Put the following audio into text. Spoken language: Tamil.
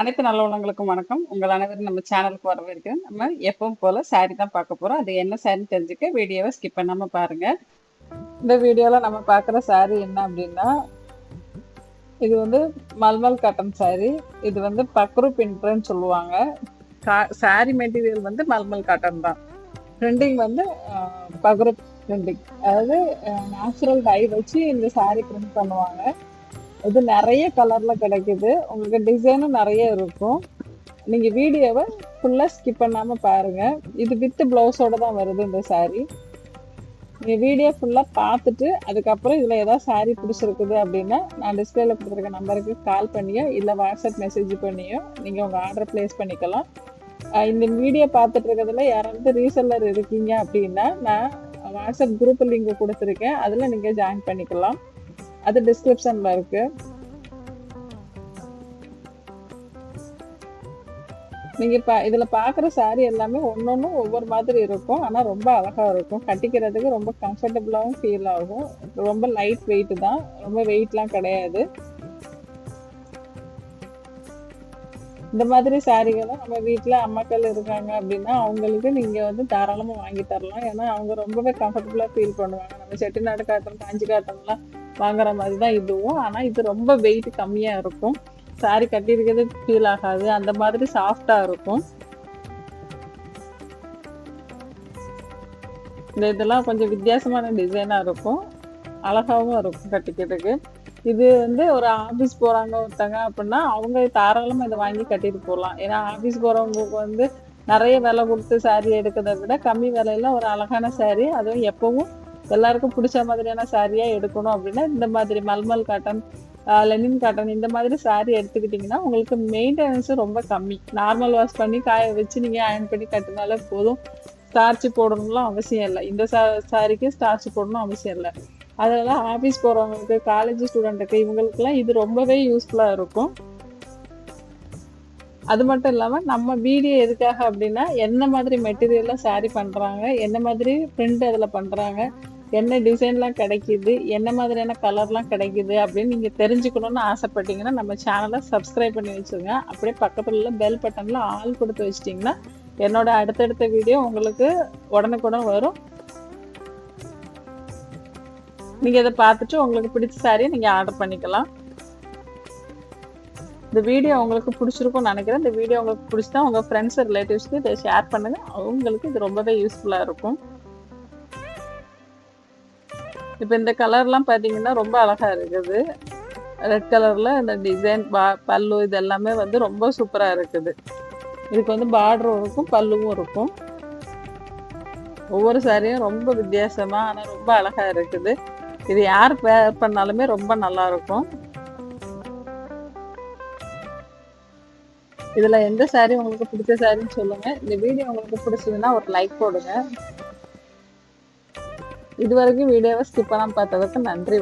அனைத்து நல்ல உள்ளவங்களுக்கும் வணக்கம். உங்கள் அனைவரும் நம்ம சேனலுக்கு வரவேற்கிறேன். நம்ம எப்பவும் போல சாரி தான் பார்க்க போறோம். அது என்ன சாரின்னு தெரிஞ்சுக்க வீடியோவை ஸ்கிப் பண்ணாம பாருங்க. இந்த வீடியோல நம்ம பார்க்குற சாரி என்ன அப்படின்னா இது வந்து மல்மல் காட்டன் சாரி இது வந்து பக்ரு பின்ட்ருன்னு சொல்லுவாங்க. சாரி மெட்டீரியல் வந்து மல்மல் காட்டன் தான். பிரிண்டிங் வந்து பக்ரு பிரிண்டிங் அதாவது நேச்சுரல் டை வச்சு இந்த சாரி பிரிண்ட் பண்ணுவாங்க. இது நிறைய கலர்ல கிடைக்குது. உங்களுக்கு டிசைனும் நிறைய இருக்கும். நீங்க வீடியோவை ஃபுல்லா ஸ்கிப் பண்ணாம பாருங்க. இது வித் பிளவுஸோட தான் வருது இந்த சாரி நீங்கள் வீடியோ ஃபுல்லாக பார்த்துட்டு அதுக்கப்புறம் இதில் ஏதாவது சாரி பிடிச்சிருக்குது அப்படின்னா நான் டிஸ்பிளேல கொடுத்துருக்க நம்பருக்கு கால் பண்ணியோ இல்லை வாட்ஸ்அப் மெசேஜ் பண்ணியோ நீங்கள் உங்கள் ஆர்டர் ப்ளேஸ் பண்ணிக்கலாம். இந்த வீடியோ பார்த்துட்டு இருக்கிறதுல யாராவது ரீசெல்லர் இருக்கீங்க அப்படின்னா நான் வாட்ஸ்அப் குரூப் லிங்க் கொடுத்துருக்கேன். அதில் நீங்கள் ஜாயின் பண்ணிக்கலாம். அது டிஸ்கிரிப்ஷன்ல இருக்கு. நீங்க இப்ப இதுல பாக்குற சாரி எல்லாமே ஒன்னொன்னும் ஒவ்வொரு மாதிரி இருக்கும். ஆனா ரொம்ப அழகா இருக்கும். கட்டிக்கிறதுக்கு ரொம்ப கம்ஃபர்டபுளாகவும் ஃபீல் ஆகும். ரொம்ப லைட் வெயிட் தான். ரொம்ப வெயிட்லாம் கிடையாது. இந்த மாதிரி சாரிகளை நம்ம வீட்டில் அம்மாக்கள் இருக்காங்க அப்படின்னா அவங்களுக்கு நீங்கள் வந்து தாராளமாக வாங்கி தரலாம். ஏன்னா அவங்க ரொம்பவே கம்ஃபர்டபுளாக ஃபீல் பண்ணுவாங்க. நம்ம செட்டிநாடு காட்டம் காஞ்சி காட்டம்லாம் வாங்குற மாதிரி தான் இதுவும். ஆனால் இது ரொம்ப வெயிட் கம்மியாக இருக்கும். சாரி கட்டியிருக்கிறது ஃபீல் ஆகாது அந்த மாதிரி சாஃப்டாக இருக்கும். இந்த இதெல்லாம் கொஞ்சம் வித்தியாசமான டிசைனாக இருக்கும். அழகாகவும் இருக்கும் கட்டிக்கிறதுக்கு. இது வந்து ஒரு ஆஃபீஸ் போகிறாங்க ஒருத்தங்க அப்படின்னா அவங்க தாராளமாக இதை வாங்கி கட்டிட்டு போகலாம் ஏன்னா ஆஃபீஸ் போகிறவங்களுக்கு வந்து நிறைய விலை கொடுத்து சாரி எடுக்கிறத விட கம்மி விலையில ஒரு அழகான சாரி அதுவும் எப்பவும் எல்லாருக்கும் பிடிச்ச மாதிரியான சாரியா எடுக்கணும் அப்படின்னா இந்த மாதிரி மல்மல் காட்டன் லெனின் காட்டன் இந்த மாதிரி சாரி எடுத்துக்கிட்டிங்கன்னா உங்களுக்கு மெயின்டெனன்ஸும் ரொம்ப கம்மி. நார்மல் வாஷ் பண்ணி காய வச்சு நீங்கள் அயன் பண்ணி கட்டினாலே போதும். ஸ்டார்ச் போடணும்லாம் அவசியம் இல்லை. இந்த சா சாரிக்கு ஸ்டார்ச் போடணும் அவசியம் இல்லை. அதெல்லாம் ஆஃபீஸ் போகிறவங்களுக்கு காலேஜ் ஸ்டூடெண்ட்டுக்கு இவங்களுக்குலாம் இது ரொம்பவே யூஸ்ஃபுல்லாக இருக்கும். அது மட்டும் இல்லாமல் நம்ம வீடியோ எதுக்காக அப்படின்னா என்ன மாதிரி மெட்டீரியலில் சாரி பண்ணுறாங்க என்ன மாதிரி பிரிண்ட் அதில் பண்ணுறாங்க என்ன டிசைன்லாம் கிடைக்கிது என்ன மாதிரியான கலர்லாம் கிடைக்கிது அப்படின்னு நீங்கள் தெரிஞ்சுக்கணும்னு ஆசைப்பட்டீங்கன்னா நம்ம சேனலை சப்ஸ்கிரைப் பண்ணி வச்சுருங்க அப்படியே பக்கத்தில் உள்ள பெல் பட்டனில் ஆள் கொடுத்து வச்சிட்டிங்கன்னா என்னோட அடுத்தடுத்த வீடியோ உங்களுக்கு உடனுக்குடன் வரும். நீங்கள் இதை பார்த்துட்டு உங்களுக்கு பிடிச்ச சாரியை நீங்கள் ஆர்டர் பண்ணிக்கலாம். இந்த வீடியோ உங்களுக்கு பிடிச்சிருக்கும்னு நினைக்கிறேன். இந்த வீடியோ உங்களுக்கு பிடிச்சா உங்கள் ஃப்ரெண்ட்ஸ் ரிலேட்டிவ்ஸ்க்கு இதை ஷேர் பண்ணுங்கள் அவங்களுக்கு இது ரொம்பவே யூஸ்ஃபுல்லாக இருக்கும். இப்போ இந்த கலர்லாம் பார்த்தீங்கன்னா ரொம்ப அழகாக இருக்குது. ரெட் கலரில் இந்த டிசைன் பா பல்லு இது எல்லாமே வந்து ரொம்ப சூப்பராக இருக்குது. இதுக்கு வந்து பார்டரும் இருக்கும் பல்லுவும் இருக்கும். ஒவ்வொரு சாரியும் ரொம்ப வித்தியாசமாக ஆனால் ரொம்ப அழகாக இருக்குது. இது யார் பேர் பண்ணாலுமே ரொம்ப நல்லாயிருக்கும் இதில் எந்த சாரி உங்களுக்கு பிடிச்ச சாரின்னு சொல்லுங்கள் இந்த வீடியோ உங்களுக்கு பிடிச்சதுன்னா ஒரு லைக் போடுங்க. இது வரைக்கும் வீடியோவை ஸ்கிப் பண்ணாமல் பார்த்ததுக்கு நன்றி